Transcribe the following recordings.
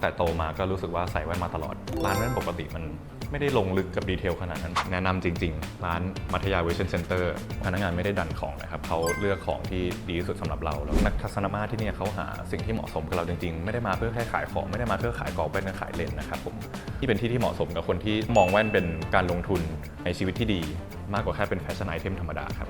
แต่โตมาก็รู้สึกว่าใส่แว่นมาตลอด ร้านแว่นปกติมันไม่ได้ลงลึกกับดีเทลขนาดนั้น แนะนำจริง ๆ ร้านมัธยาเวชั่นเซ็นเตอร์พนักงานไม่ได้ดันของนะครับเขาเลือกของที่ดีที่สุดสำหรับเรา แล้วนักทัศนมาที่นี่เขาหาสิ่งที่เหมาะสมกับเราจริงๆ ไม่ได้มาเพื่อแค่ขายของ ไม่ได้มาเพื่อขายกรอบแว่นขายเลนนะครับผมที่เป็นที่ที่เหมาะสมกับคนที่มองแว่นเป็นการลงทุนในชีวิตที่ดี มากกว่าแค่เป็นแฟชั่นไอเทมธรรมดาครับ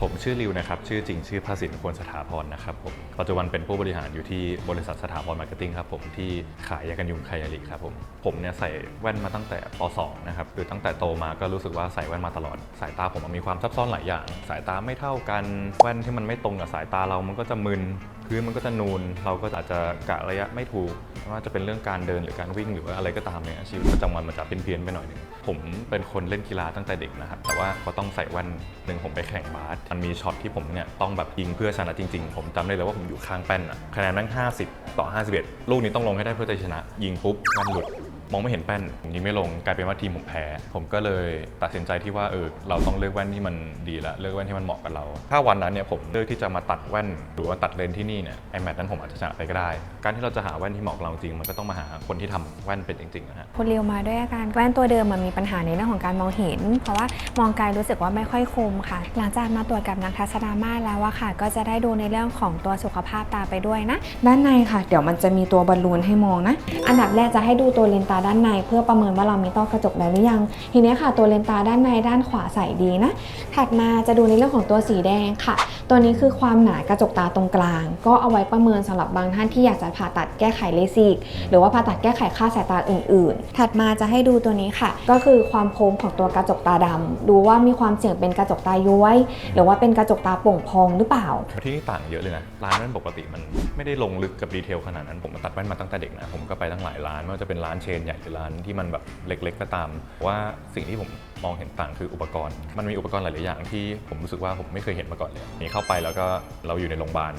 ผมชื่อริวนะครับ ชื่อจริงชื่อภาสินควรสถาพรนะครับผม ปัจจุบันเป็นผู้บริหารอยู่ที่บริษัทสถาพรมาร์เก็ตติ้งครับผมที่ขายยากันยุงไคยาลิครับผม ผมเนี่ยใส่แว่นมาตั้งแต่ป .2 นะครับ คือตั้งแต่โตมาก็รู้สึกว่าใส่แว่นมาตลอด สายตาผมมันมีความซับซ้อนหลายอย่าง สายตาไม่เท่ากัน แว่นที่มันไม่ตรงกับสายตาเรามันก็จะมึน พื้นมันก็จะนูน เราก็อาจจะกะระยะไม่ถูกไม่ว่าจะเป็นเรื่องการเดินหรือการวิ่งหรือว่าอะไรก็ตามเนี่ยชีวิตประจำวันมันจะเพี้ยนๆไปหน่อยหนึงผมเป็นคนเล่นกีฬาตั้งแต่เด็กนะครับแต่ว่าก็ต้องใส่แว่นหนึ่งผมไปแข่งบาสมันมีช็อตที่ผมเนี่ยต้องแบบยิงเพื่อชนะจริง ๆ ผมจำได้เลยว่าผมอยู่ข้างแป้นอะคะแนนแม่ง50 ต่อ 51 ลูกนี้ต้องลงให้ได้เพื่อจะชนะ ยิงปุ๊บแว่นหลุด มองไม่เห็นแป้นผมยิงไม่ลงกลายเป็นว่าทีมผมแพ้ ผมก็เลยตัดสินใจที่ว่าเออเราต้องเลือกแว่นที่มันดีละเลือกแว่นที่มันเหมาะกับเรา ถ้าวันนั้นเนี่ยผมเลือกที่จะมาตัดแว่น หรือว่าตัดเลนส์ที่นี่เนี่ยไอแมทนั้นผมอาจจะชนะไปก็ได้ การที่เราจะหาแว่นที่เหมาะกับเราจริงมันก็ต้องมาหาคนที่ทำแว่นเป็นจริงๆนะฮะคุณเรียวมาด้วยอาการแว่นตัวเดิมมันมีปัญหาในเรื่องของการมองเห็น เพราะว่ามองไกลรู้สึกว่าไม่ค่อยคมค่ะ หลังจากมาตรวจกับนักทัศนามาตรแล้วอะค่ะ ก็จะได้ดูในเรื่องของตัวสุขภาพตาไปด้วยนะ ด้านในค่ะ เดี๋ยวมันจะมีตัวบอลลูนให้มองนะ อันดับแรกจะให้ดูตัวเลนส์ตาด้านในเพื่อประเมินว่าเรามีต้อกระจกแล้วหรือยัง ทีนี้ค่ะตัวเลนตาด้านในด้านขวาใสดีนะ ถัดมาจะดูในเรื่องของตัวสีแดงค่ะ ตัวนี้คือความหนากระจกตาตรงกลาง ก็เอาไว้ประเมินสำหรับบางท่านที่อยากจะผ่าตัดแก้ไขเลสิกหรือว่าผ่าตัดแก้ไขค่าสายตาอื่น ๆ ถัดมาจะให้ดูตัวนี้ค่ะ ก็คือความโค้งของตัวกระจกตาดำดูว่ามีความเสี่ยงเป็นกระจกตาย้วย หรือว่าเป็นกระจกตาโป่งพองหรือเปล่า ที่นี่ต่างเยอะเลยนะร้านแว่นปกติมันไม่ได้ลงลึกกับดีเทลขนาดนั้นผมมาตัดแว่นมาตั้งแต่เด็กนะผมก็ไปตั้งหลายร้านไม่ว่าจะเป็นร้านเชนใหญ่หรือร้านที่มันแบบเล็กๆก็ตาม ว่าสิ่งที่ผมมองเห็นต่างคืออุปกรณ์ มันมีอุปกรณ์หลายๆอย่างที่ผมรู้สึกว่าผมไม่เคยเห็นมาก่อนเลยนี่เข้าไปแล้วก็เราอยู่ในโรงพยาบาล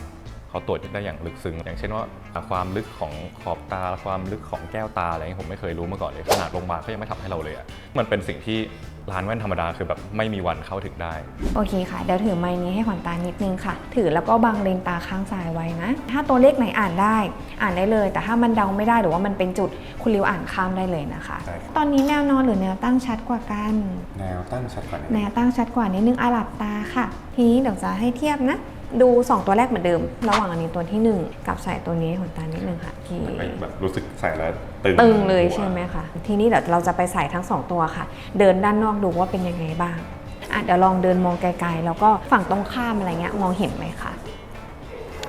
เขาตรวจได้อย่างลึกซึ้ง อย่างเช่นว่าความลึกของขอบตา ความลึกของแก้วตาอะไรอย่างนี้ผมไม่เคยรู้มาก่อนเลยขนาดโรงพยาบาลเขายังไม่ทำให้เราเลยอะมันเป็นสิ่งที่ ร้านแว่นธรรมดาคือแบบไม่มีวันเข้าถึงได้ โอเคค่ะ เดี๋ยวถือไม้นี้ให้ขวัญตานิดนึงค่ะ ถือแล้วก็บังเลนตาข้างซ้ายไว้นะ ถ้าตัวเลขไหนอ่านได้ อ่านได้เลย แต่ถ้ามันเดาไม่ได้หรือว่ามันเป็นจุดคุณริวอ่านข้ามได้เลยนะคะใช่ครับ ตอนนี้แนวนอนหรือแนวตั้งชัดกว่ากัน แนวตั้งชัดกว่านี้ แนวตั้งชัดกว่านิดนึงอาหลับตาค่ะ ทีนี้เดี๋ยวจะให้เทียบนะ ดู 2 ตัวแรกเหมือนเดิม ระหว่างอันนี้ตัวที่ 1 กับใส่ตัวนี้ขนตานิดนึงค่ะทีแบบรู้สึกใส่แล้วตึงตึงเลยใช่ไหมคะทีนี้เดี๋ยวเราจะไปใส่ทั้ง 2 ตัวค่ะ เดินด้านนอกดูว่าเป็นยังไงบ้างอะเดี๋ยวลองเดินมองไกลๆ แล้วก็ฝั่งตรงข้ามอะไรเงี้ยมองเห็นไหมคะ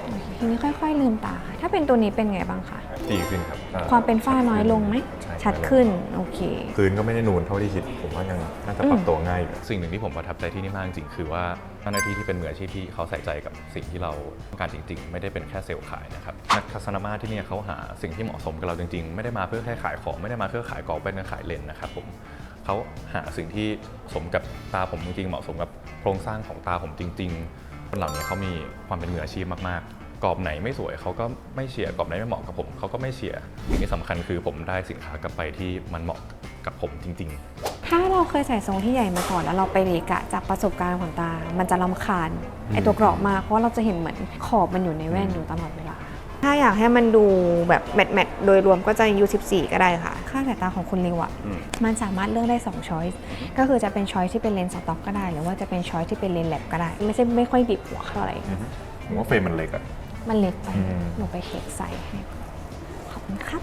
โอเคทีนี้ค่อยๆลืมตาค่ะถ้าเป็นตัวนี้เป็นไงบ้างคะดีขึ้นครับความเป็นฝ้าน้อยลงไหมใช่ ชัดขึ้น โอเค พื้นก็ไม่ได้นูนเท่าที่คิด ผมว่ายังน่าจะปรับอืมตัวง่ายอยู่สิ่งหนึ่งที่ผมประทับใจที่นี่มากจริงๆคือว่าเจ้าหน้าที่ที่เป็นมืออาชีพที่เขาใส่ใจกับสิ่งที่เราต้องการจริง ๆ ไม่ได้เป็นแค่เซลล์ขายนะครับนักทัศนมาตรที่เนี่ยเขาหาสิ่งที่เหมาะสมกับเราจริง ๆ ไม่ได้มาเพื่อแค่ขายของไม่ได้มาเพื่อขายกรอบแว่นขายเลนส์นะครับผมเขาหาสิ่งที่สมกับตาผมจริงๆเหมาะสมกับโครงสร้างของตาผมจริง ๆ คนเหล่านี้เขามีความเป็นมืออาชีพมากๆ กรอบไหนไม่สวยเขาก็ไม่เชียร์กรอบไหนไม่เหมาะกับผมเขาก็ไม่เชียร์สิ่งที่สำคัญคือผมได้สินค้ากลับไปที่มันเหมาะกับผมจริง ๆ ถ้าเราเคยใส่ทรงที่ใหญ่มาก่อนแล้วเราไปเรีกะจากประสบการณ์ของตา มันจะลำคาญอืมไอตัวกรอบมากเพราะว่าเราจะเห็นเหมือนขอบมันอยู่ในแว่นอยู่ตลอดเวลาถ้าอยากให้มันดูแบบแมทแมทโดยรวมก็จะ U14 ก็ได้ค่ะ ค่าสายตาของคุณริวอะอืม มันสามารถเลือกได้2ช้อยส์ก็คือจะเป็นช้อยส์ที่เป็นเลนส์สต็อกก็ได้ หรือว่าจะเป็นช้อยส์ที่เป็นเลนส์แลบก็ได้ ไม่ใช่ไม่ค่อยดิบหัวเท่าไหร่ ผมว่าเฟรมมันเล็กอะ มันเล็กไป อืม หนูไปเช็คใส่ให้ ขอบคุณครับ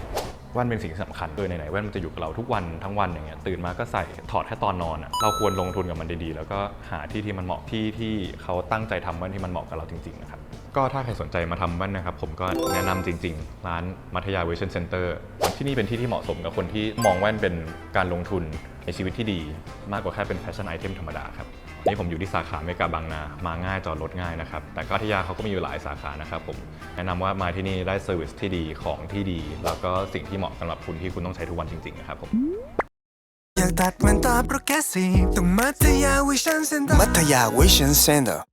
แว่นเป็นสิ่งที่สำคัญเออไหนๆแว่นมันจะอยู่กับเราทุกวันทั้งวันอย่างเงี้ยตื่นมาก็ใส่ถอดแค่ตอนนอนอะเราควรลงทุนกับมันดีๆ แล้วก็หาที่ที่มันเหมาะที่ที่เขาตั้งใจทำแว่นที่มันเหมาะกับเราจริงๆนะครับก็ถ้าใครสนใจมาทำแว่นนะครับ ผมก็แนะนำจริง ๆ ร้านมัธยาเวชั่นเซ็นเตอร์ที่นี่เป็นที่ที่เหมาะสมกับคนที่มองแว่นเป็นการลงทุนในชีวิตที่ดี มากกว่าแค่เป็นแฟชั่นไอเทมธรรมดาครับ นี่ผมอยู่ที่สาขาเมกาบางนา มาง่ายจอดรถง่ายนะครับ แต่ก็พัทยาเขาก็มีอยู่หลายสาขานะครับผม แนะนำว่ามาที่นี่ได้เซอร์วิสที่ดีของที่ดี แล้วก็สิ่งที่เหมาะสำหรับคุณที่คุณต้องใช้ทุกวันจริงๆนะครับผม อยากตัดแว่นตาโปรแกรสซีฟต้องมัธยาวิชั่นเซ็นเตอร์มัธยาวิชั่นเซ็นเตอร์